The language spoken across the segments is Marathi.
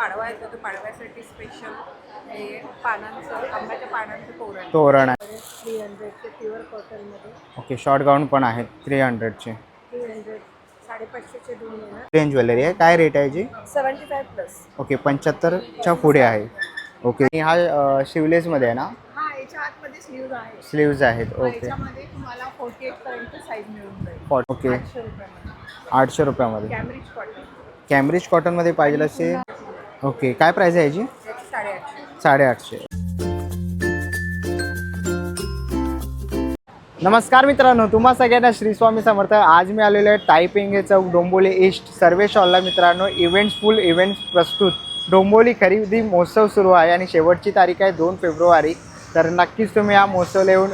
पाडवा येतो तर पाडव्यासाठी स्पेशल हे पानांचं आंब्याच्या पानांचं तोरण तोरण आहे. थ्री हंड्रेडचे प्युअर कॉटनमध्ये ओके शॉर्ट गाऊन पण आहेत थ्री हंड्रेडचे थ्री हंड्रेड साडेपाचशेचे दोन येणार. रेंज ज्वेलरी आहे. काय रेट आहे जी सेवन्टी फाय प्लस ओके पंच्याहत्तरच्या पुढे आहे. ओके आणि हा अ, शिवलेसमध्ये आहे ना? हा याच्या आतमध्ये स्लीव्ज आहे स्लीव्ज आहेत ओके याच्यामध्ये तुम्हाला फोर्टी एट पर्यंत साईज मिळून जाईल. फॉ- ओके आठशे रुपयामध्ये. आठशे रुपयामध्ये. कॅम्ब्रिज कॉटन कॅम्ब्रिज कॉटनमध्ये पाहिजे असे ओके काय प्राईस आहे याची? साडेआठशे. नमस्कार मित्रांनो तुम्हा सगळ्यांना श्री स्वामी समर्थ. आज मी आलेलो आहे टायपिंग चौक डोंबोली ईस्ट. सर्वे शॉलला मित्रांनो इव्हेंट्स फुल इव्हेंट्स प्रस्तुत. डोंबोली खरेदी महोत्सव सुरू आहे आणि शेवटची तारीख आहे दोन फेब्रुवारी. तर नक्कीच तुम्ही या महोत्सवला येऊन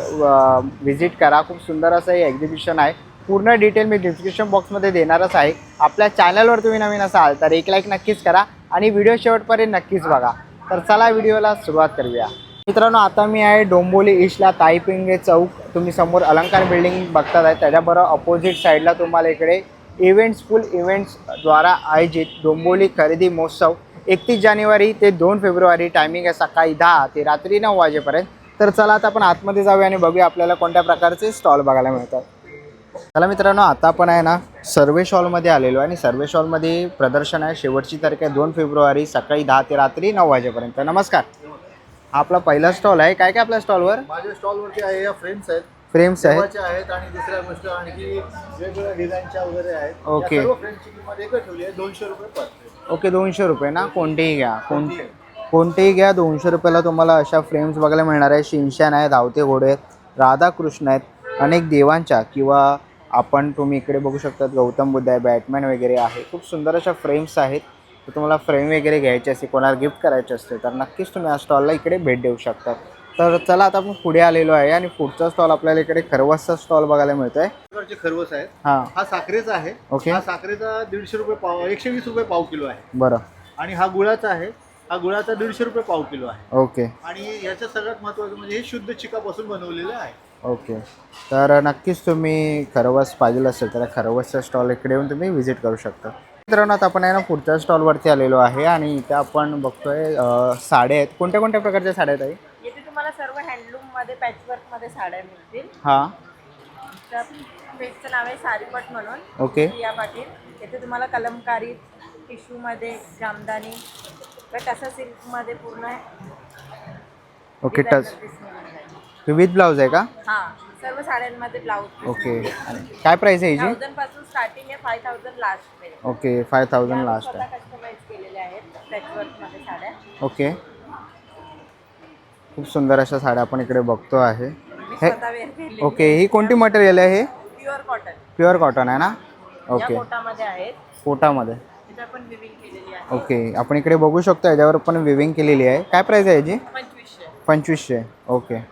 व्हिजिट करा. खूप सुंदर असं हे एक्झिबिशन आहे. पूर्ण डिटेल मी डिस्क्रिप्शन बॉक्समध्ये देणारच आहे. आपल्या चॅनलवर तुम्ही नवीन असाल तर एक लाईक नक्कीच करा आणि व्हिडिओ शेवटपर्यंत नक्कीच बघा. तर चला व्हिडिओला सुरुवात करूया. मित्रांनो आता मी आहे डोंबोली ईस्टला ताईपिंगे चौक. तुम्ही समोर अलंकार बिल्डिंग बघतात आहे त्याच्याबरोबर अपोजिट साईडला तुम्हाला इकडे इव्हेंट्स फुल इव्हेंट्सद्वारा आयोजित डोंबोली खरेदी महोत्सव. एकतीस जानेवारी ते दोन फेब्रुवारी टायमिंग आहे सकाळी दहा ते रात्री नऊ वाजेपर्यंत. तर चला आता आपण आतमध्ये जाऊया आणि बघूया आपल्याला कोणत्या प्रकारचे स्टॉल बघायला मिळतात. चला मित्रांनो आता आपण आहे ना सर्वे शॉलमध्ये आलेलो आहे आणि सर्वे शॉलमध्ये प्रदर्शन आहे. शेवटची तारीख आहे दोन फेब्रुवारी सकाळी दहा ते रात्री नऊ वाजेपर्यंत. नमस्कार. हा आपला पहिला स्टॉल आहे. काय काय आपल्या स्टॉलवर माझ्या स्टॉलवरती आहे या फ्रेम्स आहेत. फ्रेम्स आहेत. देवाच्या आहेत आणि दुसऱ्या गोष्ट आणखी वेगवेगळ्या डिझाईनच्या वगैरे आहेत. ओके. सर्व फ्रेमची किंमत एकच ठेवली आहे दोनशे रुपये पर frame. ओके दोनशे रुपये ना? कोणतेही घ्या. कोणते कोणतेही घ्या. दोनशे रुपयाला तुम्हाला अशा फ्रेम्स बघायला मिळणार आहे. शिनशान आहे धावते घोडे आहेत राधाकृष्ण आहेत अनेक देवांच्या किंवा आपण तुम्ही इकडे बघू शकतात गौतम बुद्ध आहे बॅटमॅन वगैरे आहे. खूप सुंदर अशा फ्रेम्स आहेत. तर तुम्हाला फ्रेम वगैरे घ्यायची असते कोणाला गिफ्ट करायचे असते तर नक्कीच तुम्ही या स्टॉलला इकडे भेट देऊ शकता तर चला आता आपण पुढे आलेलो आहे आणि पुढचा स्टॉल आपल्याला इकडे खरवसचा स्टॉल बघायला मिळतो आहे प्रकारचे खरवस आहेत. हां. हा साखरेचा आहे. ओके. हा साखरेचा दीडशे रुपये पाव एकशे वीस रुपये पाव किलो आहे. बरं. आणि हा गुळाचा आहे. हा गुळाचा दीडशे रुपये पाव किलो आहे. ओके. आणि याचं सगळ्यात महत्त्वाचं म्हणजे हे शुद्ध चिकापासून बनवलेलं आहे. ओके. तर नक्कीच तुम्ही खरवस पाहिजे असेल तर खरवसच्या स्टॉल इकडे येऊन तुम्ही व्हिजिट करू शकता. मित्रांनो आता आपण आहे ना पुढच्या स्टॉलवरती आलेलो आहे आणि इथे आपण बघतोय साड्या आहेत. कोणत्या कोणत्या प्रकारच्या साड्या आहेत ताई येथे तुम्हाला सर्व हँडलूममध्ये पॅचवर्कमध्ये साड्या मिळतील. हां. त्या पेजचं नाव आहे सारीपट म्हणून. ओके. या पाटील. येथे तुम्हाला कलमकारी टिश्यूमध्ये जामदानी तर टसा सिल्कमध्ये पूर्ण ओके टच. विथ ब्लाऊज आहे का? हा सर्व साड्यांमध्ये ब्लाऊज ओके काय प्राईस आहे याची थाउजंडपासून स्टार्टिंग आहे फाय थाउजंड लास्ट आहे ओके फाय थाउजंड लास्ट आहे. कस्टमाइज केलेल्या आहेत पॅचवर्कमध्ये साड्या. ओके खूप सुंदर अशा साड्या आपण इकडे बघतो आहे. मी हे स्वतः वेअर केलेली ओके ही कोणती मटेरियल आहे हे? प्युअर कॉटन प्युअर कॉटन आहे ना? या ओके आहेत. पोटामध्ये. त्याच्यात पण विविंग केलेली आहे. ओके आपण इकडे बघू शकतो याच्यावर पण विविंग केलेली आहे. काय प्राईस आहे याची? पंचवीसशे. पंचवीसशे. ओके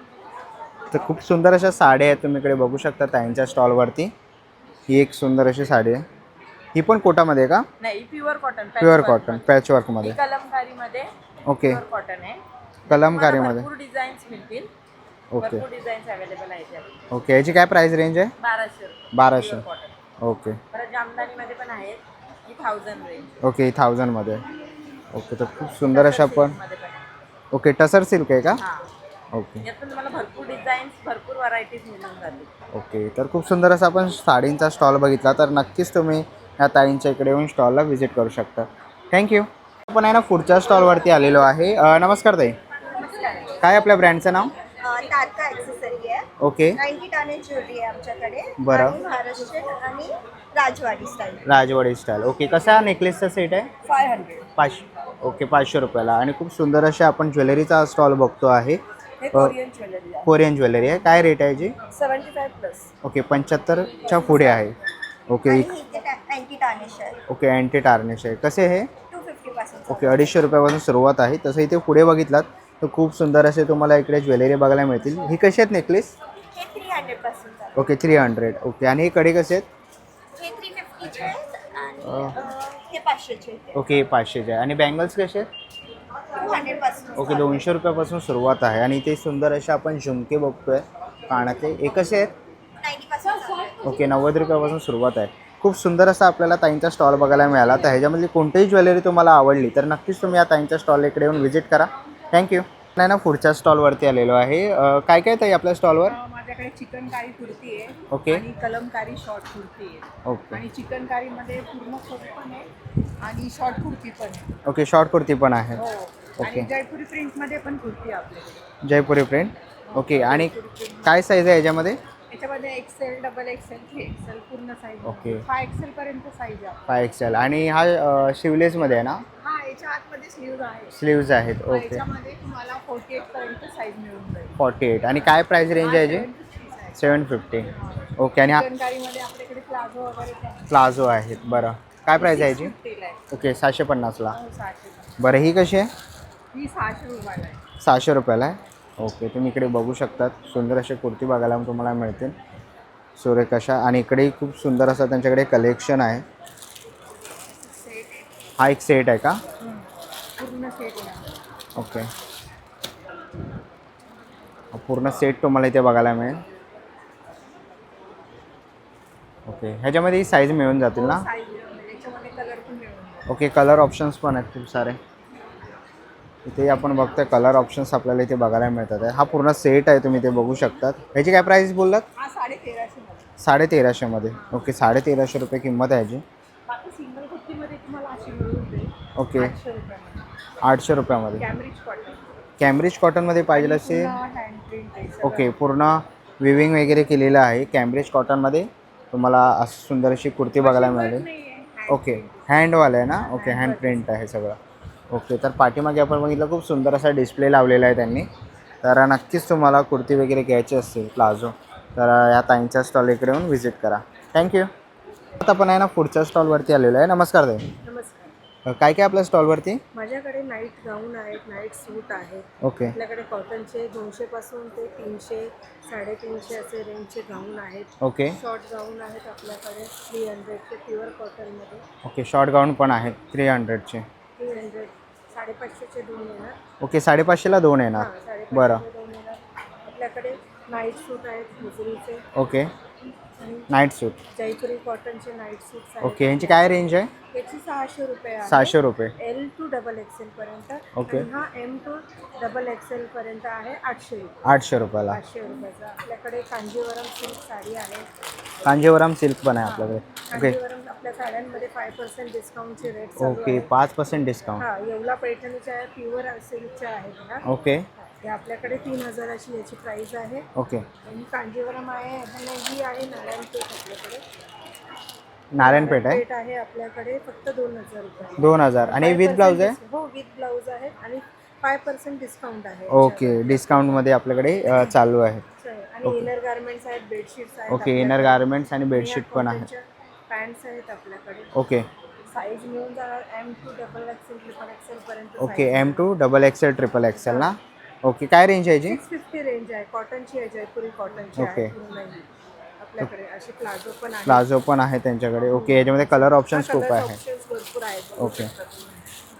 तर खूप सुंदर अशा साड्या आहेत तुम्ही इकडे बघू शकता त्यांच्या स्टॉलवरती. ही एक सुंदर अशी साडी आहे. ही पण कोटामध्ये का? नाही प्युअर कॉटन प्युअर कॉटन पॅचवर्कमध्ये कलमकारीमध्ये ओके. कॉटन आहे. कलमकारीमध्ये. डिझाईन्स मिळतील. ओके. भरपूर डिझाईन्स अवेलेबल आहेत यात. ओके याची काय प्राईस रेंज आहे? बाराशे बाराशे. ओके. जामदानीमध्ये पण आहेत. ही थाउजंड रेंज ओके थाउजंडमध्ये ओके तर खूप सुंदर अशा पण. ओके टसर सिल्क आहे का? ओके. यात पण तुम्हाला भरपूर डिझाईन्स भरपूर व्हरायटीज मिळून जातील. ओके तर खूप सुंदर असा आपण साडींचा स्टॉल बघितला तर नक्कीच तुम्ही या ताईंच्या इकडे येऊन स्टॉलला व्हिजिट करू शकता. थँक्यू आपण आहे ना पुढच्या स्टॉलवरती आलेलो आहे. अ, नमस्कार ताई. काय आपल्या ब्रँडचं नाव? तारका ॲक्सेसरी आहे. ओके. नाईन्टी टाने ज्वेलरी आहे आमच्याकडे. बरं. आणि महाराष्ट्रीयन आणि राजवाडी स्टाईल राजवाडी स्टाईल ओके कसा नेकलेसचा सेट आहे? फाय हंड्रेड पाचशे. ओके पाचशे रुपयाला. आणि खूप सुंदर अशा आपण ज्वेलरीचा स्टॉल बघतो आहे. कोरियन ज्वेलरी आहे. काय रेट आहे जी सेवन्टी फाय प्लस ओके पंच्याहत्तरच्या पुढे आहे. ओके ओके अँटी टार्निश आहे. कसे हे? ओके अडीचशे रुपयापासून सुरुवात आहे. तसं इथे पुढे बघितलात तर खूप सुंदर असे तुम्हाला इकडे ज्वेलरी बघायला मिळतील. ही कशी आहेत necklace okay three hundred okay आणि हे कडे कसे आहेत? ओके पाचशेचे आहे आणि बँगल्स कसे आहेत? टू हंड्रेडपासून ओके दोनशे रुपयापासून सुरुवात आहे. आणि ते सुंदर असे आपण झुमके बघतोय. कानातले कसे आहेत नाईन्टी पासून. ओके नव्वद रुपयापासून सुरुवात आहे. खूप सुंदर असा आपल्याला ताईंचा स्टॉल बघायला मिळाला. तर ह्याच्यामधली कोणतीही ज्वेलरी तुम्हाला आवडली तर नक्कीच तुम्ही या ताईंच्या स्टॉल इकडे येऊन व्हिजिट करा. थँक्यू नाही ना पुढच्या स्टॉलवरती आलेलो आहे. अं, काय काय ताई आपल्या स्टॉलवर? अ, माझ्याकडे चिकनकारी कुर्ती आहे. ओके. आणि कलमकारी शॉर्ट कुर्ती आहे. ओके. आणि चिकनकारीमध्ये पूर्ण पण आहे आणि शॉर्ट कुर्ती पण आहे. ओके शॉर्ट कुर्ती पण आहे. हो. ओके. जयपुरी प्रिंटमध्ये पण कुर्ती आहे आपल्याकडे. जयपुरी प्रिंट. ओके आणि काय साईज आहे याच्यामध्ये? याच्यामध्ये XL double XL three XL पूर्ण साईज ओके. फाय एक्सेल पर्यंत साईज आहे. फाय एक्सेल आणि हा शिवलेसमध्ये आहे ना? हा याच्या आतमध्ये स्लीव्ज आहे स्लीव्ज आहेत. हा, ओके याच्यामध्ये तुम्हाला फोर्टी एट पर्यंत साईज मिळून जाईल. फॉर्टी एट आणि काय प्राईस रेंज आहे याची? सेवन फिफ्टी ओके आणि हा चिकनकारीमध्ये आपल्याकडे प्लाझो वगैरे पण आहे. प्लाझो आहेत. बरं. काय प्राईस आहे याची? 650 ला आहे. ओके सहाशे पन्नासला. हो, बरं ही कशी आहे? ही सहाशे रुपयाला आहे. सहाशे रुपयाला आहे? ओके तुम्ही इकडे बघू शकतात. सुंदर असे कुर्ती बघायला तुम्हाला मिळतील. सुरेख अशा आणि इकडेही खूप सुंदर असं त्यांच्याकडे कलेक्शन आहे. हा एक सेट आहे का? पूर्ण सेट आहे. ओके. हा पूर्ण सेट तुम्हाला इथे बघायला मिळेल. ओके ह्याच्यामध्ये ही साईज मिळून जातील ना? जाईल. ओके कलर ऑप्शन्स पण आहेत खूप सारे. इथे आपण बघतोय कलर ऑप्शन्स आपल्याला इथे बघायला मिळतात आहे. हा पूर्ण सेट आहे तुम्ही ते बघू शकतात. ह्याची काय प्राईस बोललात? हा साडे तेराशे मध्ये. साडे तेराशेमध्ये ओके साडे तेराशे रुपये किंमत आहे जाईल ओके आठशे रुपयामध्ये. कॅम्ब्रिज कॉटन कॅम्ब्रिज कॉटनमध्ये पाहिजे असे. ओके पूर्ण विविंग वगैरे केलेलं आहे. कॅम्ब्रिज कॉटनमध्ये तुम्हाला असं सुंदर अशी कुर्ती बघायला मिळेल. ओके हँडवालं आहे ना? ओके हँड प्रिंट आहे सगळं. ओके तर पाठीमागे आपण बघितलं खूप सुंदर असा डिस्प्ले लावलेला आहे त्यांनी. तर नक्कीच तुम्हाला कुर्ती वगैरे घ्यायची असतील प्लाझो तर या ताईंच्या स्टॉल इकडे येऊन व्हिजिट करा. थँक्यू आता आपण आहे ना पुढच्या स्टॉलवरती आलेलो आहे. नमस्कार ताई. नमस्कार. काय काय आपल्या स्टॉलवरती माझ्याकडे नाईट गाऊन आहेत नाईट सूट आहेत ओके. आपल्याकडे कॉटनचे दोनशेपासून ते तीनशे साडेतीनशे असे रेंजचे गाऊन आहेत. ओके. शॉर्ट गाऊन आहेत आपल्याकडे थ्री हंड्रेडचे प्युअर कॉटनमध्ये ओके शॉर्ट गाऊन पण आहेत थ्री हंड्रेडचे थ्री हंड्रेड साडेपाचशेचे दोन येणार. ओके साडेपाचशेला दोन येणार. हां साडेपाचशेचे बरं. दोन येणार. आपल्याकडे नाईट सूट आहेत हुजरीचे ओके. नाईट सूट जयपुरी कॉटनचे नाईट आहेत. ओके यांची काय रेंज आहे? याची सहाशे रुपये आहे. सहाशे रुपये. एल टू डबल एक्सेल पर्यंत. ओके. आणि हा एम टू डबल एक्सेल पर्यंत आहे आठशे रुपये. आठशे रुपयाला. पाचशे रुपयाचा. आपल्याकडे कांजीवरम सिल्क साडी आहे. कांजीवरम सिल्क पण आहे आपल्याकडे. ओके कांजीवरम आपल्या साड्यांमध्ये फाय पर्सेंट डिस्काउंटचे रेट ओके पाच पर्सेंट डिस्काउंट हा येवला पैठणीच्या आहे प्युअर सिल्कच्या आहेत ह्या ओके हे आपल्याकडे तीन हजाराची याची प्राइस आहे. ओके. आणि कांजीवरम आहे ही आहे नारायणपेठ आपल्याकडे. नारायणपेठ आहे? आहे आपल्याकडे फक्त दोन हजार रुपये. दोन हजार. आणि विथ ब्लाऊज आहे? हो विथ ब्लाऊज आहे आणि फाय पर्सेंट डिस्काउंट आहे. ओके डिस्काउंटमध्ये आपल्याकडे अ, चालू आहे. आणि इनर गार्मेंट्स आहेत बेडशीट्स आहेत ओके इनर गार्मेंट्स आणि बेडशीट पण आहे. पॅन्ट्स आहेत आपल्याकडे. ओके. साईज मिळून जाणार M to double XL triple XL पर्यंत okay M to double XL triple XL ना? ओके काय रेंज आहे याची? सिक्स फिफ्टी रेंज आहे. कॉटनची आहे जयपुरी कॉटनची ओके. आहे. आपल्याकडे प्लाझो पण आहे प्लाझो पण आहे त्यांच्याकडे. ओके याच्यामध्ये कलर ऑप्शन्स खूप आहे ऑप्शन्स भरपूर आहेत. ओके.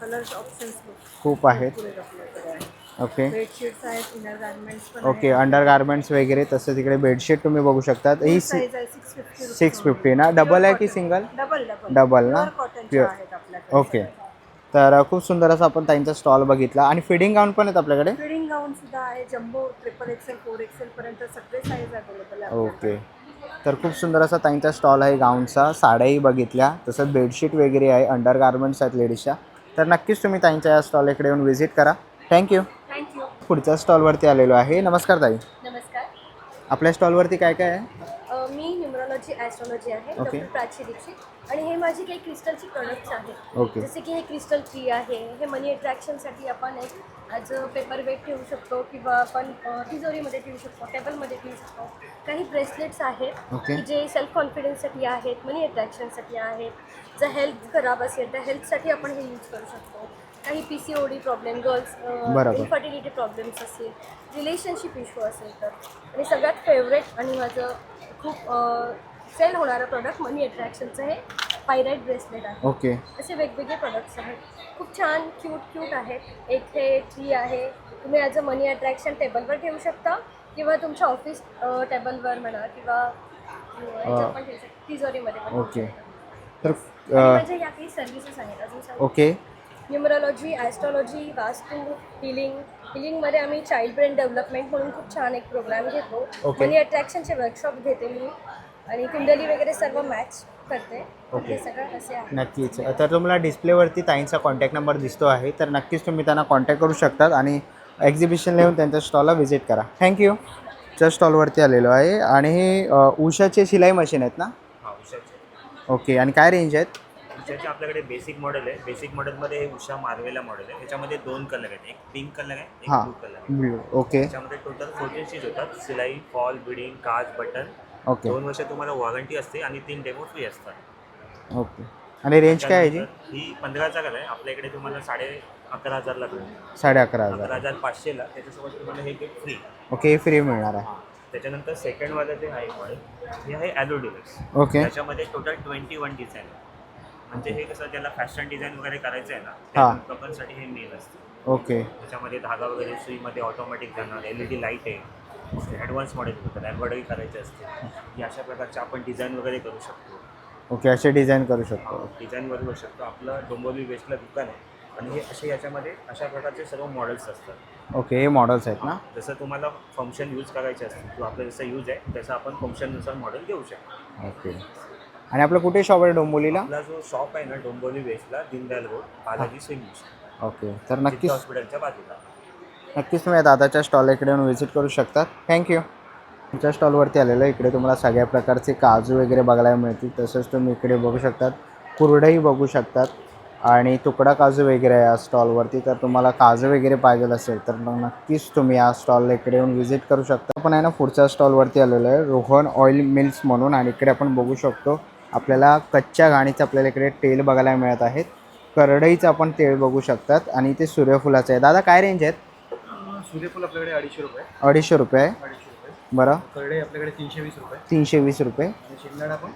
कलर ऑप्शन्स खूप आहेत भरपूर आहेत. आपल्याकडे. ओके बेडशीट्स आहेत इनर गार्मेंट्स पण ओके अंडर गार्मेंट्स वगैरे तसं तिकडे बेडशीट तुम्ही बघू शकतात. ही साईज आहे सिक्स फिफ्टी सिक्स फिफ्टी ना? डबल आहे की सिंगल डबल डबल डबल ना? कॉटनचे Pure. आहेत आपल्याकडे. ओके तर खूप सुंदर असा आपण ताईंचा स्टॉल बघितला. आणि फिडिंग गाऊन पण आहेत आपल्याकडे? फिडिंग गाऊन सुद्धा आहे. Jumbo triple XL four XL पर्यंत सगळे साईज अवेलेबल आहे ओके तर खूप सुंदर असा ताईंचा स्टॉल आहे गाऊनचा साड्याही बघितल्या. तसंच बेडशीट वगैरे आहे. अंडर गार्मेंट्स आहेत लेडीजच्या तर नक्कीच तुम्ही ताईंच्या या स्टॉल इकडे येऊन व्हिजिट करा. थँक्यू थँक्यू पुढच्या स्टॉलवरती आलेलो आहे. नमस्कार ताई. नमस्कार. आपल्या स्टॉलवरती काय काय आहे? मी न्युमरॉलॉजी ॲस्ट्रॉलॉजी आहे. ओके. प्राची दीक्षित. आणि हे माझे काही क्रिस्टलचे प्रोडक्ट्स आहेत. ओके. जसे की हे क्रिस्टल ट्री आहे हे मनी अट्रॅक्शनसाठी आपण एक ॲज अ पेपर वेट ठेवू शकतो किंवा आपण अ, तिजोरीमध्ये ठेवू शकतो टेबलमध्ये ठेवू शकतो. काही ब्रेसलेट्स आहेत. की जे सेल्फ कॉन्फिडन्ससाठी आहेत मनी अट्रॅक्शनसाठी आहेत. जर हेल्थ खराब असेल तर हेल्थसाठी आपण हे यूज करू शकतो. काही P C O D problem girls बरोबर. इन्फर्टिलिटी प्रॉब्लेम्स असतील रिलेशनशिप इश्यू असेल तर. आणि सगळ्यात फेवरेट आणि माझं खूप सेल होणारं प्रोडक्ट मनी अट्रॅक्शनचं हे पायराईट ब्रेसलेट आहे. ओके असे वेगवेगळे प्रोडक्ट्स आहेत. खूप छान क्यूट क्यूट आहेत. एक हे ट्री आहे. तुम्ही ॲज अ मनी अट्रॅक्शन टेबलवर ठेवू शकता. किंवा तुमच्या ऑफिस टेबलवर म्हणा किंवा अ, याच्यावर पण ठेवू शकता. तिजोरीमध्ये पण ठेवू ओके शकता. तर आणि अ, म्हणजे या काही सर्व्हिसेस आहेत. अजून सांगू okay numerology astrology vastu healing हिलिंगमध्ये आम्ही चाइल्ड ब्रेन डेव्हलपमेंट म्हणून खूप छान एक प्रोग्राम घेतो. Okay. मनी अट्रॅक्शनचे वर्कशॉप घेते मी. आणि कुंडली वगैरे सर्व मॅच करते. हे सगळं असे आहे. नक्कीच. तर तुम्हाला डिस्प्लेवरती ताईंचा कॉन्टॅक्ट नंबर दिसतो आहे. तर नक्कीच तुम्ही त्यांना कॉन्टॅक्ट करू शकतात आणि एक्झिबिशनला येऊन त्यांच्या स्टॉलला व्हिजिट करा. थँक्यू च्या स्टॉलवरती आलेलो आहे. आणि हे अ, उषाचे शिलाई मशीन आहेत ना? हा उषाचे. ओके. आणि काय रेंज आहेत? उषाचे आपल्याकडे बेसिक मॉडेल आहे. बेसिक मॉडेलमध्ये हे उषा मार्वेला मॉडेल आहे. त्याच्यामध्ये दोन कलर आहेत. एक पिंक कलर आहे एक हां. ब्लू कलर आहे. ओके. त्याच्यामध्ये टोटल फोर्टीन सीज होतात. सिलाई फॉल बिडिंग काच बटन ओके. दोन वर्ष तुम्हाला वॉरंटी असते आणि तीन डेमो फ्री असतात. ओके. आणि रेंज काय आहे ही पंधरा हजार आहे. आपल्या इकडे तुम्हाला साडे अकरा हजारला मिळेल साडे अकरा अकरा हजार हजार पाचशेला. त्याच्यासोबत तुम्हाला हे गिफ्ट फ्री ओके हे फ्री मिळणार आहे. त्याच्यानंतर सेकंडवालं जे आहे मॉडेल हे आहे ॲलो डिलक्स ओके. त्याच्यामध्ये टोटल ट्वेंटी वन डिझाईन म्हणजे हे कसं ज्याला फॅशन डिझाईन वगैरे करायचं आहे ना. त्या लोकांसाठी हे मेल असतं. ओके. त्याच्यामध्ये धागा वगैरे सुईमध्ये ऑटोमॅटिक जाणार एल ई डी लाइट आहे. ॲडव्हान्स मॉडेल होतात. एम्ब्रॉयडरी करायची असते. ही अशा प्रकारचे आपण डिझाईन वगैरे करू शकतो. ओके असे डिझाईन करू शकतो. डिझाईन वगैरे करू शकतो. आपलं डोंबोली वेस्टला दुकान आहे. आणि हे असे याच्यामध्ये अशा प्रकारचे सर्व मॉडेल्स असतात. ओके हे मॉडेल्स आहेत ना? जसं तुम्हाला फंक्शन यूज करायचे असतील किंवा आपलं जसं यूज आहे तसं आपण फंक्शननुसार मॉडेल घेऊ शकतो. ओके. आणि आपलं कुठे शॉप आहे डोंबोलीला आपला जो शॉप आहे ना Dombivli वेस्टला Deendayal road Balaji swimming okay तर नक्कीच हॉस्पिटलच्या बाजूला. नक्कीच तुम्ही या दादाच्या स्टॉल इकडे येऊन व्हिजिट करू शकता थँक्यू तुमच्या स्टॉलवरती आलेलं आहे. इकडे तुम्हाला सगळ्या प्रकारचे काजू वगैरे बघायला मिळतील. तसंच तुम्ही इकडे बघू शकतात. कुरडंही बघू शकतात. आणि तुकडा काजू वगैरे आहे या स्टॉलवरती तर तुम्हाला काजू वगैरे पाहिजे असेल तर मग नक्कीच तुम्ही या स्टॉलला इकडे येऊन व्हिजिट करू शकता. पण आहे ना पुढच्या स्टॉलवरती आलेलो आहे. रोहन ऑइल मिल्स म्हणून. आणि इकडे आपण बघू शकतो आपल्याला कच्च्या घाणीचं आपल्याला इकडे तेल बघायला मिळत आहेत करडईचं आपण तेल बघू शकतात. आणि ते सूर्यफुलाचं आहे. दादा काय रेंज आहेत? सूर्यफूल आपल्याकडे अडीचशे रुपये अडीचशे रुपये अडीचशे रुपये बरं. करडे आपल्याकडे तीनशे वीस रुपये तीनशे वीस रुपये. आणि शेंगदाणा पण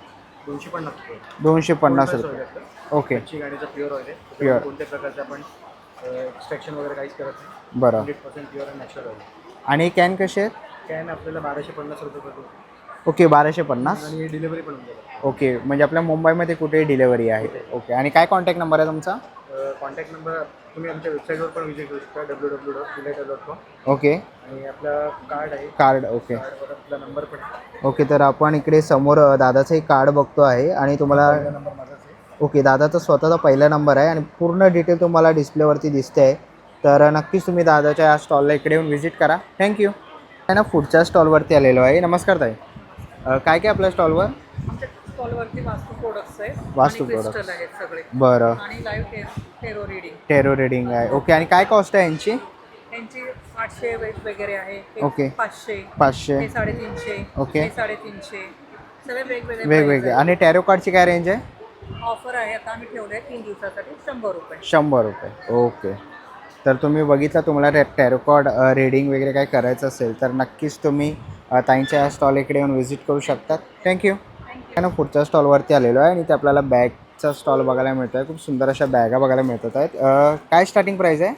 दोनशे पन्नास रुपये दोनशे पन्नास रुपये. oil आहे. ओके. कच्ची गाडीचा प्युअर ऑइल आहे. त्याच्यामध्ये कोणत्या प्रकारचं आपण एक्स्ट्रॅक्शन वगैरे काहीच करत नाही. बरं. Hundred percent pure and natural oil आणि कॅन कसे आहेत? कॅन आपल्याला बाराशे पन्नास रुपये पडतो. ओके बाराशे पन्नास. आणि डिलिव्हरी पण होऊन ओके म्हणजे आपल्या मुंबईमध्ये कुठेही डिलेवरी आहे. ओके आणि काय कॉन्टॅक्ट नंबर आहे तुमचा? कॉन्टॅक्ट नंबर तुम्ही आमच्या वेबसाईटवर पण विजिट करू शकता W W dot dot com okay. आणि आपला कार्ड आहे. Card okay. कार्डवर आपला नंबर पण आहे. ओके तर आपण इकडे समोर अ, दादाचं एक कार्ड बघतो आहे आणि तुम्हाला नंबर माझाच आहे. ओके दादाचा स्वतःचा पहिला नंबर आहे आणि पूर्ण डिटेल तुम्हाला डिस्प्लेवरती दिसते आहे. तर नक्कीच तुम्ही दादाच्या या स्टॉलला इकडे येऊन व्हिजिट करा. थँक्यू आहे ना पुढच्या स्टॉलवरती आलेलो आहे. नमस्कार ताई. अ, काय काय आपल्या स्टॉलवर? आमच्या स्टॉलवरती वास्तू प्रोडक्ट्स आहेत वास्तू. क्रिस्टल आहेत सगळे. बरं. आणि live tarot reading tarot reading आहे. ओके आणि काय कॉस्ट आहे यांची? यांची आठशे वगैरे आहे. हे ओके. पाचशे. पाचशे. हे साडेतीनशे. ओके. हे साडेतीनशे. सगळे वेगवेगळे वेगवेगळे. आणि टॅरो कार्डची काय रेंज आहे? ऑफर आहे. आता आम्ही ठेवले आहे तीन दिवसासाठी शंभर रुपये. शंभर रुपये. ओके तर तुम्ही बघितलं तुम्हाला टे टॅरोकॉड रीडिंग वगैरे काय करायचं असेल तर नक्कीच तुम्ही ताईंच्या स्टॉल इकडे येऊन व्हिजिट करू शकतात. थँक्यू ना पुढच्या स्टॉलवरती आलेलो आहे आणि ते आपल्याला बॅगचा स्टॉल बघायला मिळतो आहे खूप सुंदर अशा बॅगा बघायला मिळतात आहेत. काय स्टार्टिंग प्राईस आहे?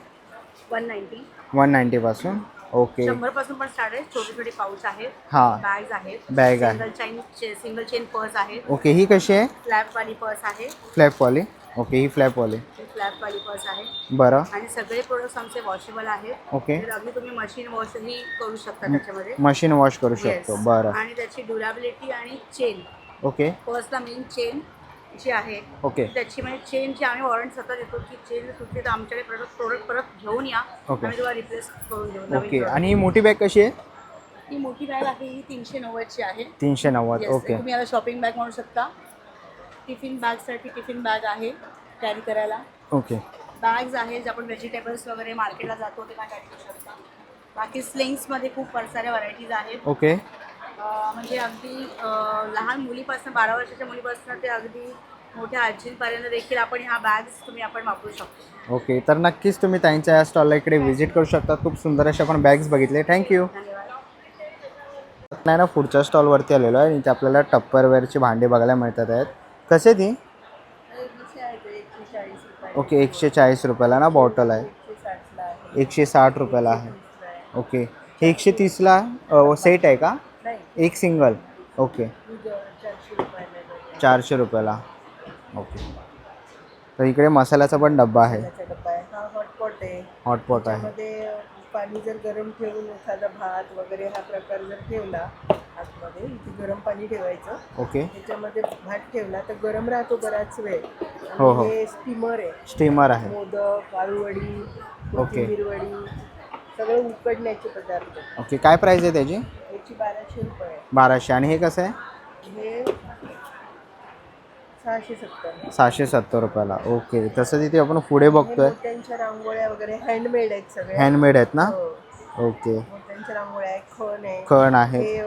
वन नाईन्टी वन नाईन्टीपासून ओके पासून. पण स्टार्ट आहे. छोटे छोटे पाऊच आहेत. हां. बॅग्स आहेत. Bag आहे. Single chain single chain purse आहेत. ओके ही कशी आहे? फ्लॅपवाली पर्स आहे. फ्लॅपवाली ओके ही फ्लॅपवाली ही फ्लॅपवाली पर्स आहे. बरं. आणि सगळे प्रोडक्ट्स आमचे वॉशेबल आहेत. ओके तर अगदी तुम्ही मशीन वॉशही करू शकता त्याच्यामध्ये. मशीन वॉश करू. शकतो. बरं. आणि त्याची ड्युराबिलिटी आणि चेन ओके. पर्सला मेन चेन जी आहे ओके. त्याची म्हणजे चेनची आम्ही वॉरंट सतत देतो की चेन सुटली तर आमच्याकडे प्रोडक्ट प्रोडक्ट परत घेऊन या. ओके. आम्ही तुम्हाला रिप्लेस करून देऊ. नवीन ओके. product. आणि ही मोठी बॅग कशी आहे? ही मोठी बॅग आहे ही तीनशे नव्वदची आहे. तीनशे नव्वद. Yes, okay. तुम्ही याला शॉपिंग बॅग म्हणू शकता. टिफिन बॅगसाठी टिफिन बॅग आहे कॅरी करायला. ओके. बॅग्स आहेत जे आपण व्हेजिटेबल्स वगैरे मार्केटला जातो तेव्हा कॅरी करू शकता. बाकी स्लिंग्समध्ये खूप साऱ्या व्हरायटीज आहेत. ओके. म्हणजे अगदी लहान मुलीपासून बारा वर्षाच्या मुलीपासून ते अगदी मोठ्या आजींपर्यंत देखील आपण ह्या बॅग्स तुम्ही आपण वापरू शकतो. ओके तर नक्कीच तुम्ही ताईंच्या या स्टॉलला इकडे व्हिजिट करू शकता. खूप सुंदर अशा आपण बॅग्स बघितले. थँक्यू नाही ना पुढच्या स्टॉलवरती आलेलो आहे. इथे आपल्याला टप्परवेअरची भांडी बघायला मिळतात आहेत. कसे ती? ओके एकशे चाळीस रुपयाला ना बॉटल आहे. एकशे साठ रुपयाला आहे. ओके हे एकशे तीसला सेट आहे का? एक सिंगल. ओके. चारशे रुपयाला. ओके. तर इकडे मसाल्याचा पण डब्बा आहे. डब्बा आहे. हा हॉटपॉट आहे. हॉटपॉट आहे. त्यामध्ये पाणी जर गरम ठेवून एखादा भात वगैरे हा प्रकार जर ठेवला आतमध्ये इथे गरम पाणी ठेवायचं. ओके. त्याच्यामध्ये भात ठेवला तर गरम राहतो बराच वेळ. हो, हो. हे स्टीमर आहे. स्टीमर आहे. मोदक आळूवडी कोथिंबीर वडी सगळं उकडण्याचे पदार्थ. ओके. काय प्राईस आहे त्याची? याची बाराशे रुपये. बाराशे. आणि हे कसं आहे? हे सहाशे सत्तर. सहाशे सत्तर रुपयाला. ओके. तसं तिथे आपण पुढे बघतोय. मोत्यांच्या रांगोळ्या वगैरे हँडमेड आहेत सगळे हँडमेड आहेत ना? हो. ओके. रांगोळ्या आहे खण आहे. खण आहे. हे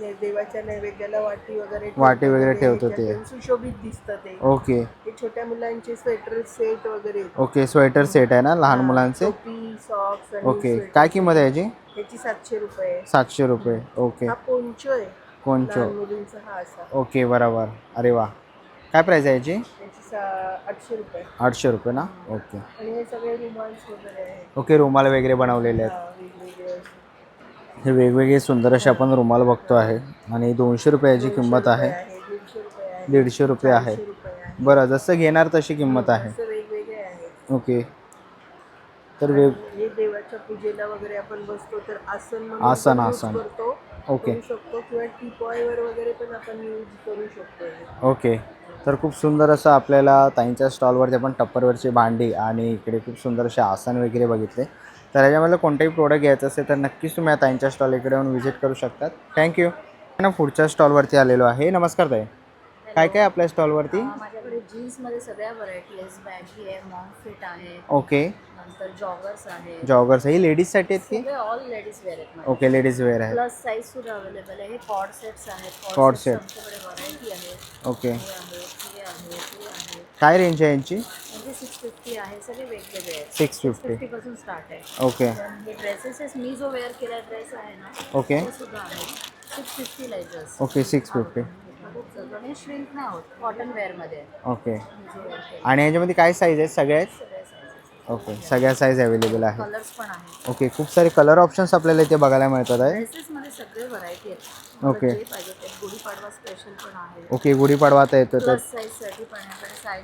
ने- देवाच्या नैवेद्याला वाटी वगैरे वाटी वगैरे. ठेवतो ते. ह्याच्यातून सुशोभित दिसतं ते. ओके. हे छोट्या मुलांचे स्वेटर सेट वगैरे. ओके स्वेटर सेट आहे ना लहान मुलांचे? टोपी सॉक्स ओके. काय किंमत आहे याची? याची सातशे रुपये सातशे रुपये. ओके. हा पोंचो आहे? कोणचो? मुलींचा हा असा. ओके बरोबर. अरे वा. काय प्राईस आहे याची? आठशे रुपये. आठशे रुपये ना? ओके आणि हे सगळे रुमाल्स वगैरे आहेत ओके रुमाल वगैरे बनवलेले आहेत. हा, वेगवेगळे असे. हे वेगवेगळे सुंदर असे आपण रुमाल बघतो आहे. आणि दोनशे रुपयाची किंमत आहे. दीडशे रुपये आहे. दीडशे रुपये आहे. चारशे रुपये आहे. बरं जसं घेणार तशी किंमत आहे. असं वेगवेगळे आहेत ओके तर वेग हे देवाच्या पूजेला वगैरे आपण बसतो तर आसन म्हणून आसन, पण use आसन. करतो. ओके. करू शकतो किंवा टीपॉयवर वगैरे पण आपण यूज करू शकतो. हे. ओके तर खूप सुंदर असं आपल्याला ताईंच्या स्टॉलवरती आपण टप्परवरची भांडी आणि इकडे खूप सुंदर असे आसन वगैरे बघितले. तर याच्यामधलं कोणताही प्रोडक्ट घ्यायचं असेल तर नक्कीच तुम्ही या ताईंच्या स्टॉल इकडे येऊन व्हिजिट करू शकतात. थँक्यू ना पुढच्या स्टॉलवरती आलेलो आहे. नमस्कार ताई. काय काय आपल्या स्टॉलवरती माझ्याकडे जीन्समध्ये सगळ्या व्हरायटी आहेत बॅगी आहे मॉम फिट आहे. ओके नंतर जॉगर्स आहे. जॉगर्स ही लेडीजसाठी आहेत की? ऑल लेडीज वेअर आहेत ओके लेडीज वेअर आहे प्लस साईज सुद्धा अवेलेबल आहे. कॉड सेट्स आहेत. Set. आमच्याकडे व्हरायटी आहे. ओके आहे आहे आहे. काय रेंज आहे यांची? सिक्स फिफ्टी आहे. सगळे वेगवेगळे आहेत. सिक्स फिफ्टी पासून स्टार्ट आहे. ओके हे ड्रेसेस मी जो वेअर केला ड्रेस आहे ना ओके सुद्धा आहे. सिक्स फिफ्टीला आहे just okay six fifty shrink नाही होत कॉटन वेअरमध्ये आहे. ओके. आणि याच्यामध्ये काय साईज आहेत सगळ्या आहेत सगळे sizes. ओके सगळ्या साईज अवेलेबल आहे कलर्स पण आहे ओके खूप सारे कलर ऑप्शन्स आपल्याला इथे बघायला मिळतात आहे. ड्रेसेस सगळे व्हरायटी आहेत. ओके. जे पाहिजे गुढीपाडवा स्पेशल पण आहे. ओके गुढीपाडवा आता येतो तर. प्लस पण आहे पण काही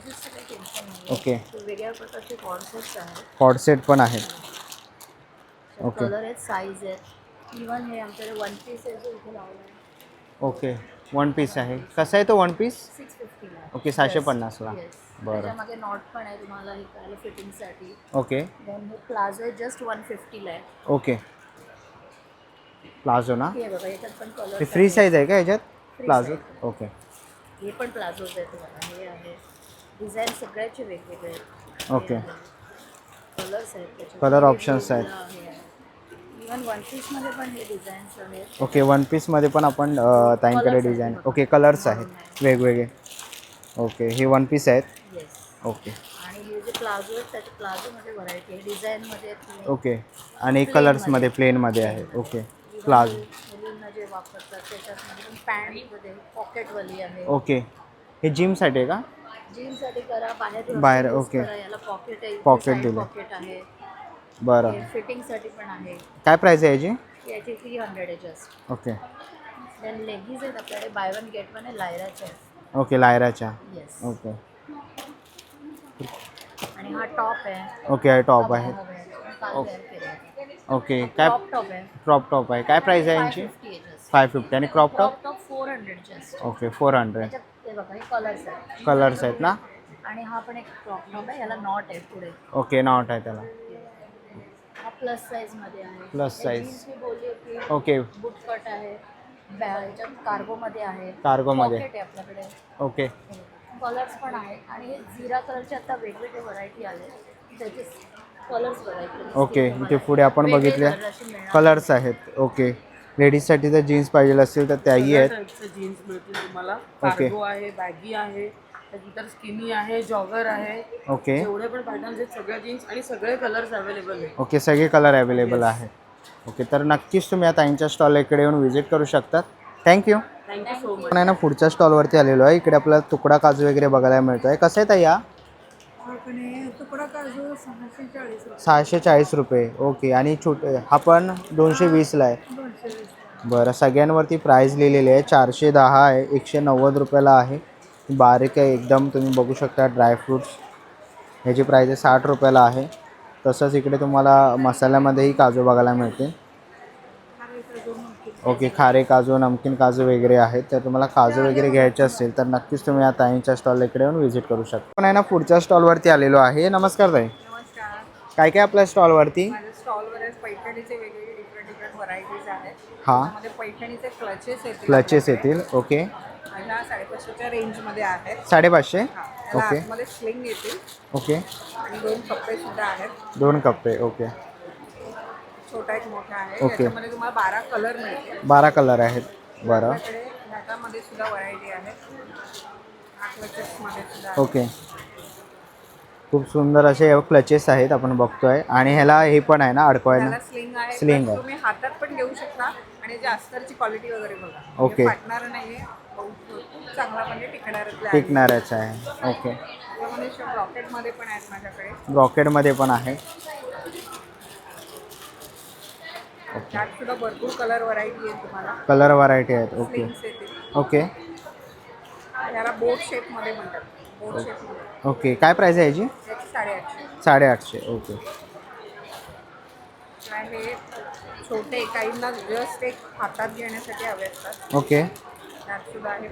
टेन्शन नाही ओके. वेगळ्या प्रकारचे कॉन्सेप्ट आहेत. कॉडसेट पण आहेत. ओके. कलर आहेत साईज आहेत. इवन हे आमच्याकडे वन पीस आहे जो इथे लावला आहे. ओके वन पीस आहे. कसा आहे तो वन पीस सिक्स फिफ्टीला ओके सहाशे पन्नासला बरं. त्याच्यामागे नॉट पण आहे तुम्हाला हे करायला फिटिंगसाठी ओके देन हे प्लाझो जस्ट वन फिफ्टीला आहे. ओके प्लाझो ना? हे बघा याच्यात पण हे कलर फ्री साईज आहे का याच्यात? Free palazzo size. ओके हे पण प्लाझोज आहे तुम्हाला. हे आहे. डिझाईन सगळ्याचे वेगवेगळे आहेत. ओके. कलर्स आहेत त्याच्यात. Color options आहेत. इवन वन पीसमध्ये पण हे डिझाईन्स आहेत ओके वन पीसमध्ये पण आपण ताईंकडे Colours डिझाईन. ओके कलर्स आहेत. वेगवेगळे. ओके हे वन पीस आहेत. येस ओके आणि हे जे प्लाझो आहेत त्याच्या प्लाझोमध्ये व्हरायटी आहे. डिझाईनमध्ये आहेत ओके आणि Plain कलर्समध्ये मध्ये. प्लेनमध्ये आहे. ओके प्लाझो मुलींना जे वापरतात त्याच्यामध्ये पण पॅन्टमध्ये पॉकेटवाली आहे. ओके हे जिमसाठी आहे का? जीन्ससाठी करा. बाहेर बाहेर, use ओके. करा. याला पॉकेट आहे. Pocket दिलंय. पॉकेट आहे. बरं. फिटिंगसाठी पण आहे. काय प्राईस आहे याची? याची थ्री हंड्रेड आहे जस्ट ओके देन लेगीज आहेत आपल्याकडे. बाय वन गेट वन आहे. लायराचे आहेत. ओके लायराच्या. येस ओके आणि हा टॉप आहे. ओके टॉप आहे. ओके. काय क्रॉप टॉप आहे. क्रॉप टॉप आहे. काय प्राईस आहे यांची? 550 आहे just. फाय फिफ्टी आणि crop top four hundred just okay four hundred colours आहेत. कलर्स आहेत ना? आणि हा पण एक क्रॉप टॉप आहे. याला नॉट आहे पुढे. ओके नॉट आहे त्याला. प्लस साईजमध्ये आहे. हे बोलली होती ओके बूट कट आहे ह्याच्यात कार्गोमध्ये आहे. Cargo मध्ये. आहे आपल्याकडे. ओके कलर्स पण आहेत आणि हे झिरा कलरचे आता वेगवेगळे व्हरायटी आले. त्याचे कलर्स व्हरायटी ओके इथे पुढे आपण बघितले. कलर्स आहेत. ओके लेडीजसाठी जर जीन्स पाहिजे असतील तर त्याही आहेत. जीन्स मिळतील तुम्हाला. ओके. कार्गो आहे बॅगी आहे. त्यानंतर स्किनी आहे जॉगर आहे. ओके जेवढे पण पॅटर्न्स आहेत सगळ्या जीन्स आणि सगळे कलर्स अवेलेबल आहे ओके सगळे कलर अवेलेबल आहेत ओके तर नक्कीच तुम्ही या ताईंच्या स्टॉल इकडे येऊन व्हिजिट करू शकतात. थँक्यू थँक्यू सो मच आपण आहे ना पुढच्या स्टॉलवरती आलेलो आहे. इकडे आपल्याला तुकडा काजू वगैरे बघायला मिळतो आहे कसं आहे ताई या तुकडा काजू सहाशे चाळीस सहाशे चाळीस रुपये. ओके आणि छोटे हा पण दोनशे वीसला आहे. दोनशे वीस. बरं सगळ्यांवरती प्राईस लिहिलेली आहे. चारशे दहा आहे एकशे नव्वद रुपयाला आहे. बारीक आहे एकदम तुम्ही बघू शकता ड्रायफ्रूट्स ह्याची प्राईस आहे साठ रुपयाला आहे. तसंच इकडे तुम्हाला मसाल्यामध्येही काजू बघायला मिळते ओके खारे काजू नमकीन काजू वगैरे आहेत. तर तुम्हाला काजू वगैरे घ्यायचे असेल तर नक्कीच तुम्ही या ताईंच्या स्टॉल इकडे येऊन व्हिजिट करू शकता. पण आहे ना पुढच्या स्टॉलवरती आलेलो आहे. नमस्कार ताई. काय काय आपल्या स्टॉलवरती हां. क्लचेस येतील. ओके साडेपाचशेच्या रेंजमध्ये आहेत. साडेपाचशे? ओके. स्लिंग येतील. ओके. आणि दोन कप्पे सुद्धा आहेत. दोन कप्पे ओके. छोटा एक मोठा आहे. ओके. त्याच्यामध्ये तुम्हाला बारा कलर मिळतील. बारा कलर आहेत. बरं. आपल्याकडे सुद्धा व्हरायटी आहे सुद्धा. ओके. खूप सुंदर असे क्लचेस आहेत आपण बघतोय. आणि ह्याला हे पण आहे ना अडकवायला? त्याला स्लिंग आहे. Plus आहे. तुम्ही हातात पण घेऊ शकता. आणि जे अस्तरची क्वालिटी वगैरे बघा. म्हणजे ओके. फाटणार नाहीये. बहुत- खूप चांगला टिकणार टिकणारच आहे. ओके. त्यामध्ये रॉकेटमध्ये पण आहेत माझ्याकडे. रॉकेटमध्ये पण आहे. त्यात सुद्धा भरपूर कलर व्हरायटी आहे तुम्हाला. Colour variety okay. ओके. ओके. याला बोट शेपमध्ये म्हणतात. बोट शेपमध्ये ओके. काय प्राईस आहे याची? याची साडेआठशे. साडेआठशे. ओके. काय हे छोटे काहींना जस्ट एक हातात घेण्यासाठी हवे असतात. ओके. सुद्धा आहे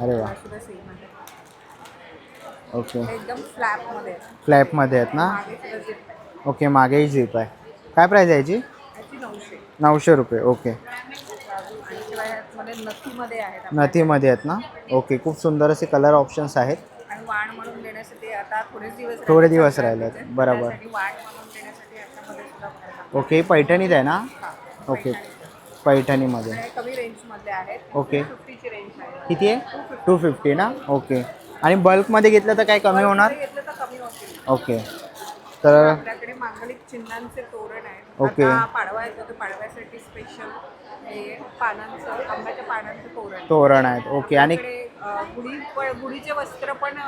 अरे वा. सुद्धा सेम आहे. ओके एकदम फ्लॅपमध्ये. फ्लॅपमध्ये आहेत ना. ओके मागेही झीप आहे. काय प्राईस आहे याची? नऊशे. नऊशे रुपये ओके नथीमध्ये आहेत ना? ओके खूप सुंदर असे कलर ऑप्शन्स आहेत. दिवस थोडे राहिले दिवस. राहिलेत. बरोबर. ओके पैठणीत आहे ना? ओके. पैठणीमध्ये. आणि कमी रेंजमध्ये आहेत. ओके. फिफ्टीची रेंज आहे. किती आहे? टू फिफ्टी ना? ओके. आणि बल्कमध्ये घेतलं तर काय कमी होणार? जरी घेतलं तर कमी होतील. ओके. तर आपल्याकडे मांगलिक चिन्हांचे तोरण आहे ओके. आता पाडवा येतो तर पाडव्यासाठी स्पेशल पानांचं आंब्याच्या पानांचं तोरण तोरण आहेत. ओके. आणि गुढी गुढीचे वस्त्र पण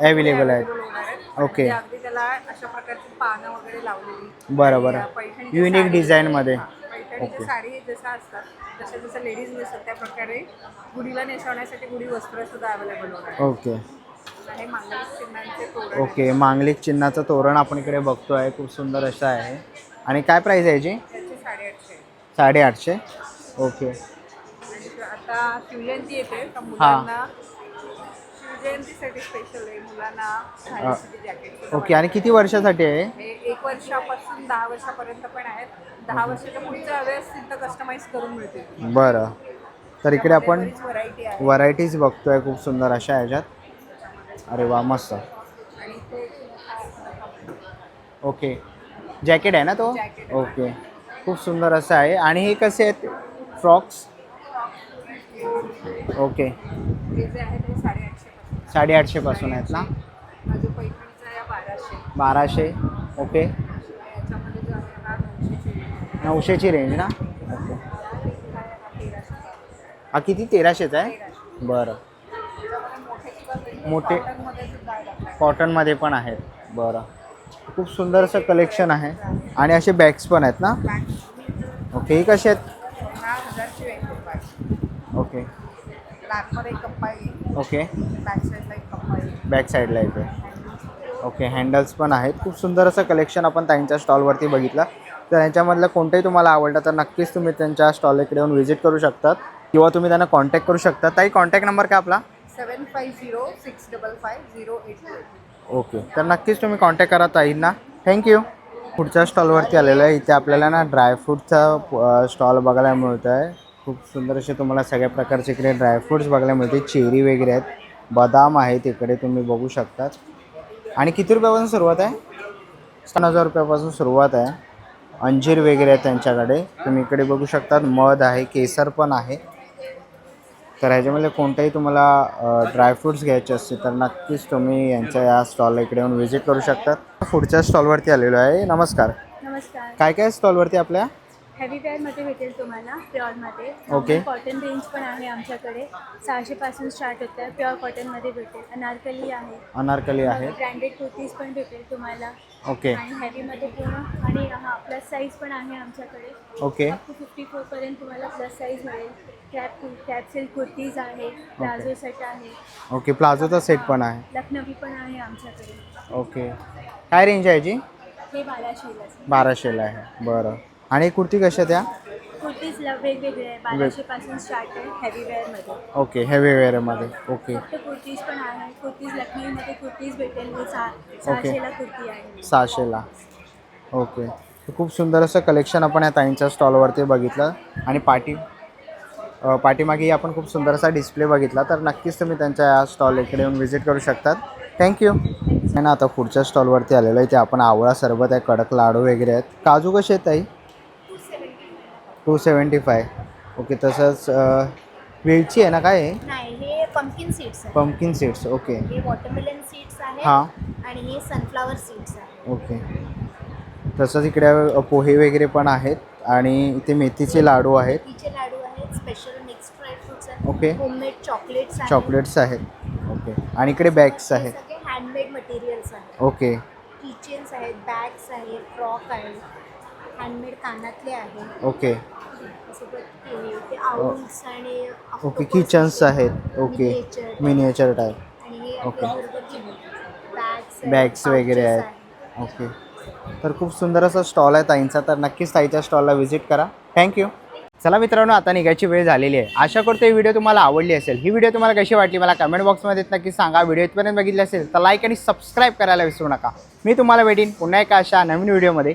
Available आहेत. ओके. म्हणजे अगदी त्याला अशा प्रकारची पानं वगैरे लावलेली. बरं बरं युनिक डिझाईनमध्ये पैठणीच्या साडी जसं असतात जसं जसं लेडीज नेसतात त्या प्रकारे गुढीला नेसवण्यासाठी गुढी वस्त्र सुद्धा अवेलेबल होणार आहे. ओके. हे मांगलिक चिन्हांचे तोरण ओके मांगलिक चिन्हाचं तोरण आपण इकडे बघतोय खूप सुंदर असं आहे. आणि काय प्राईस आहे याची? आहे. त्याचे साडेआठशे. साडेआठशे. ओके. आणि आता शिवजयंती येते तर मुलांना शिवजयंतीसाठी स्पेशल आहे. मुलांना घालण्यासाठी जॅकेट ओके आणि किती वर्षासाठी आहे? हे एक वर्षापासून दहा वर्षापर्यंत पण आहेत. दहा वर्षाच्या पुढचे हवे असतील तर कस्टमाइज करून मिळतील बरं. तर इकडे आपण व्हरायटी आहे. व्हरायटीज बघतोय खूप सुंदर अशा ह्याच्यात. अरे वा मस्त. आणि ते ओके. जॅकेट आहे ना तो? Jacket. ओके. खूप सुंदर असं आहे. आणि हे कसे आहेत? फ्रॉक्स? ओके. हे जे आहे ते साडेआठशे साडेआठशेपासून आहेत ना? माझं पैठणीचा आहे बाराशे. बाराशे. ओके याच्यामध्ये जो आहे हा नऊशेची रेंज ना? ओके. हा किती? तेराशेचा आहे? बरं. मोठे कॉटनमध्ये पण आहेत. बरं. खूप सुंदर असं कलेक्शन आहे. आणि असे बॅग्स पण आहेत ना? ओके ही कसे आहेत? ओके. ओके. बॅक साईडला येते ओके हँडल्स पण आहेत. खूप सुंदर असं कलेक्शन आपण त्यांच्या स्टॉलवरती बघितलं. तर यांच्यामधलं कोणतंही तुम्हाला आवडलं तर नक्कीच तुम्ही त्यांच्या स्टॉल इकडे येऊन व्हिजिट करू शकतात. किंवा तुम्ही त्यांना कॉन्टॅक्ट करू शकता. ताई कॉन्टॅक्ट नंबर काय आपला? Seven five zero six double five zero eight okay तर नक्कीच तुम्ही कॉन्टॅक्ट करा ताईंना. थँक्यू पुढच्या स्टॉलवरती आलेलं आहे. इथे आपल्याला ना ड्रायफ्रूटचा स्टॉल बघायला मिळत आहे खूप सुंदर असे तुम्हाला सगळ्या प्रकारचे इकडे ड्रायफ्रूट्स बघायला मिळते चेरी वगैरे आहेत. बदाम आहेत इकडे तुम्ही बघू शकतात. आणि किती रुपयापासून सुरुवात आहे? सहा हजार रुपयापासून सुरुवात आहे. अंजीर वगैरे आहेत त्यांच्याकडे. तुम्ही इकडे बघू शकतात मध आहे केसर पण आहे. तर ह्याच्यामध्ये कोणतेही तुम्हाला ड्रायफ्रुट्स घ्यायचे असतील तर नक्कीच तुम्ही यांच्या या स्टॉलला इकडे येऊन व्हिजिट करू शकतात. पुढच्या स्टॉलवरती आलेलो आहे. नमस्कार. नमस्कार. काय काय स्टॉलवरती आपल्या? भेटेल तुम्हाला प्युअरमध्ये ओके. कॉटन रेंज पण आहे आमच्याकडे. सहाशेपासून स्टार्ट होतं प्युअर कॉटनमध्ये भेटेल. अनारकली आहे. अनारकली आहे. ब्रँडेड कुर्तीज पण भेटेल तुम्हाला. ओके आणि हेवीमध्ये पूर्ण. आणि हा प्लस साईज पण आहे आमच्याकडे. ओके अप टू फिफ्टी फोरपर्यंत तुम्हाला प्लस साईज मिळेल. कॅप कॅप सिल्क कुर्तीज आहे प्लाझो सेट आहे. ओके प्लाझोचा सेट पण आहे. लखनवी पण आहे आमच्याकडे. ओके काय रेंज आहे याची? हे बाराशेला. बाराशेला आहे. बरं. आणि कुर्ती कशा त्या? कुर्तीजला वेगवेगळे आहे स्टार्ट आहे हेवीवेअरमध्ये ओके हेवी वेअरमध्ये ओके फक्त कुर्तीज पण आहे. कुर्तीज कुर्तीज भेटेल सहा सहाशेला कुर्ती आहे. सहाशेला. ओके खूप सुंदर असं कलेक्शन आपण या ताईंच्या स्टॉलवरती बघितलं. आणि पाठी अ, पाठीमागेही आपण खूप सुंदर असा डिस्प्ले बघितला. तर नक्कीच तुम्ही त्यांच्या या स्टॉल इकडे येऊन व्हिजिट करू शकतात. थँक्यू ना आता पुढच्या स्टॉलवरती आलेलो आहे. ते आपण आवळा सरबत आहे कडक लाडू वगैरे आहेत. काजू कसे आहेत ताई? टू सेवन्टी फाय ओके तसंच वेलची आहे ना काय आहे नाही हे पंपकिन सीड्स आहे. पंपकिन सीड्स ओके हे वॉटरमेलन सीड्स आहे हां. आणि हे सनफ्लावर सीड्स आहे ओके तसंच इकडे पोहे वगैरे पण आहेत आणि इथे मेथीचे लाडू आहेत. लाडू आहेत स्पेशल मिक्स ड्राय फ्रुट्स आहेत ओके होममेड चॉकलेट्स आहेत. चॉकलेट्स आहेत. ओके आणि इकडे बॅग्स हे आहेत. सगळे हँडमेड मटेरियल्स आहेत. ओके किचन्स आहेत बॅग्स आहेत फ्रॉक आहेत. हँडमेड कानातले आहेत ओके. ओके किचन्स आहेत. Okay. Miniature type okay. Bags वगैरे आहेत. ओके. तर खूप सुंदर असा स्टॉल आहे ताईंचा. तर नक्कीच ताईच्या स्टॉलला व्हिजिट करा. थँक्यू चला मित्रांनो आता निघायची वेळ झालेली आहे. आशा करतो ही व्हिडिओ तुम्हाला आवडली असेल. ही व्हिडिओ तुम्हाला कशी वाटली मला कमेंट बॉक्समध्ये नक्की सांगा. व्हिडिओ इथपर्यंत बघितली असेल तर लाईक आणि सबस्क्राईब करायला विसरू नका. मी तुम्हाला भेटीन पुन्हा एका अशा नवीन व्हिडिओमध्ये